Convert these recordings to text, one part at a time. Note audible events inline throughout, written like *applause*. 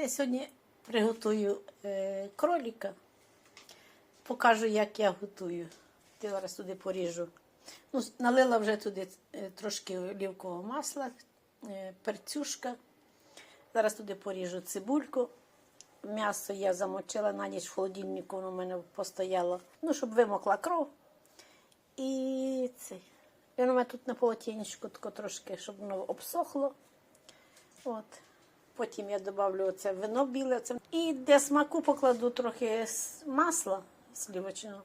Я сьогодні приготую е, кроліка. Покажу, як я готую. Я зараз туди поріжу. Ну, налила вже туди е, трошки олівкового масла, е, перцюшка. Зараз туди поріжу цибульку. М'ясо я замочила на ніч в холодильнику, воно в мене постояло. Ну, щоб вимокла кров. І це. І воно мене тут на полотенечку трошки, щоб воно обсохло. От. Потім я додавлю оце вино біле. Оце. І для смаку покладу трохи масла слівочного,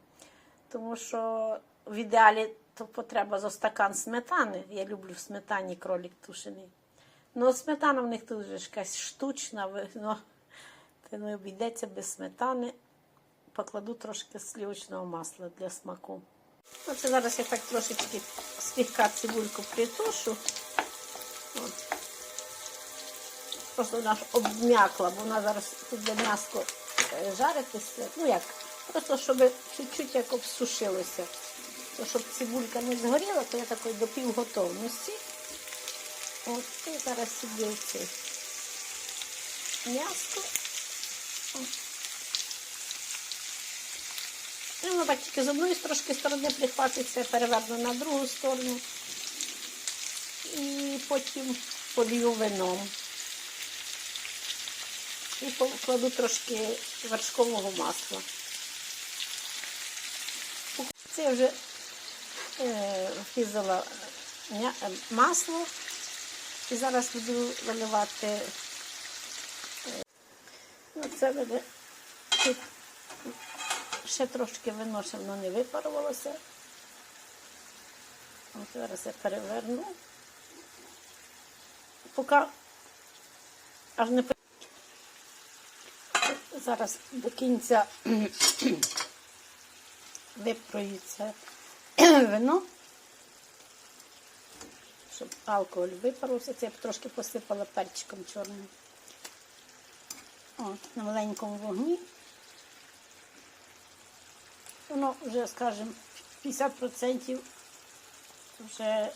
тому що в ідеалі то потреба за стакан сметани. Я люблю в сметані кролік тушений. Ну, сметана в них ж якась штучна, вино. Це не обійдеться без сметани. Покладу трошки слівочного масла для смаку. Оце зараз я так трошечки слегка цибульку притушу. Просто вона обм'якла, бо вона зараз буде м'яско е, жаритися. Ну як, просто щоб чуть-чуть як обсушилося. То, щоб цибулька не згоріла, то я такої до півготовності. От, і зараз сюди це м'яско. І воно так тільки з одної трошки сторони прихватиться, переверну на другу сторону. І потім полью вином. І покладу трошки вершкового масла. Це я вже е, врізала е, масло. І зараз буду виливати. Е, ну, це буде тут ще трошки вино, ще воно не випарувалося. Зараз я переверну. Поки аж не зараз до кінця *clears throat* випроється *clears throat* вино, щоб алкоголь випарився. Це я б трошки посипала перчиком чорним. От, на маленькому вогні. Воно вже, скажімо, 50% вже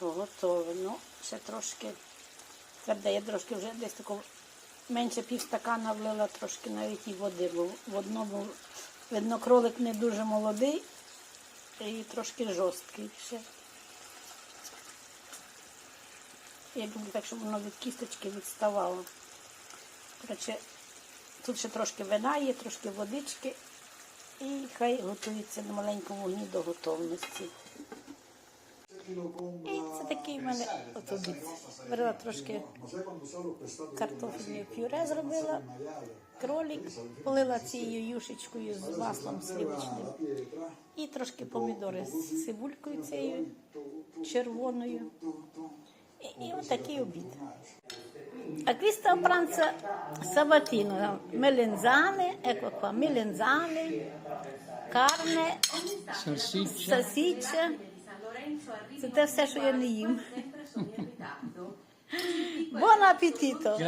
готове. Ну, ще трошки тверде. Я трошки вже десь тако менше півстакана влила трошки навіть і води, бо в одному, видно, кролик не дуже молодий і трошки жорсткий ще. Я люблю так, щоб воно від кісточки відставало. Коротше, тут ще трошки вина є, трошки водички. І хай готується на маленькому вогні до готовності. І це такий в мене от обід. Трошки картофельне пюре зробила, кролік, полила цією юшечкою з маслом сливочним. І трошки помідори з цибулькою цією червоною. І, і отакий обід. A questa pranza sabatino, melenzane, ecco qua, melenzane, carne, Salsiccia. salsiccia. Це те все, що я не їм. *laughs* Buon appetito!